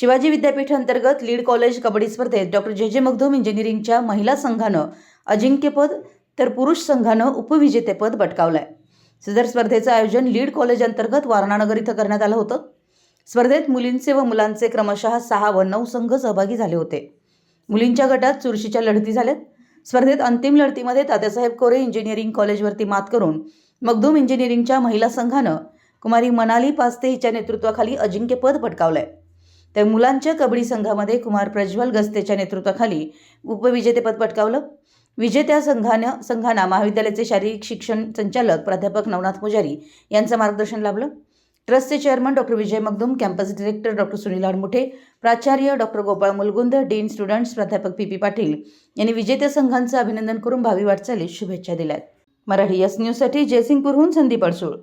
शिवाजी विद्यापीठ अंतर्गत lead college kabaddi स्पर्धेत डॉक्टर जे. जे. मगधूम इंजिनिअरिंगच्या महिला संघानं अजिंक्यपद तर पुरुष संघानं उपविजेतेपद पटकावलं आहे सदर स्पर्धेचं आयोजन लीड कॉलेज अंतर्गत वारणानगर इथं करण्यात आलं होतं. स्पर्धेत मुलींचे व मुलांचे क्रमशः सहा व नऊ संघ सहभागी झाले होते. मुलींच्या गटात चुरशीच्या लढती झाल्यात. स्पर्धेत अंतिम लढतीमध्ये तात्यासाहेब कोरे इंजिनिअरिंग कॉलेजवरती मात करून मगदूम इंजिनिअरिंगच्या महिला संघानं कुमारी मनाली पास्ते हिच्या नेतृत्वाखाली अजिंक्यपद पटकावलं आहे तर मुलांच्या कबड्डी संघामध्ये कुमार प्रज्वल गस्तेच्या नेतृत्वाखाली उपविजेतेपद पटकावलं. विजेत्या संघानं संघांना महाविद्यालयाचे शारीरिक शिक्षण संचालक प्राध्यापक नवनाथ पुजारी यांचं मार्गदर्शन लाभलं. ट्रस्टचे chairman doctor Vijay Magdum campus director doctor Sunil Admuthe प्राचार्य doctor Gopal Mulgund dean students प्राध्यापक पी पी पाटील यांनी विजेत्या संघांचं अभिनंदन करून भावी वाटचालीस शुभेच्छा दिल्या मराठी यस न्यूजसाठी जयसिंगपूरहून संदीप अडसूळ.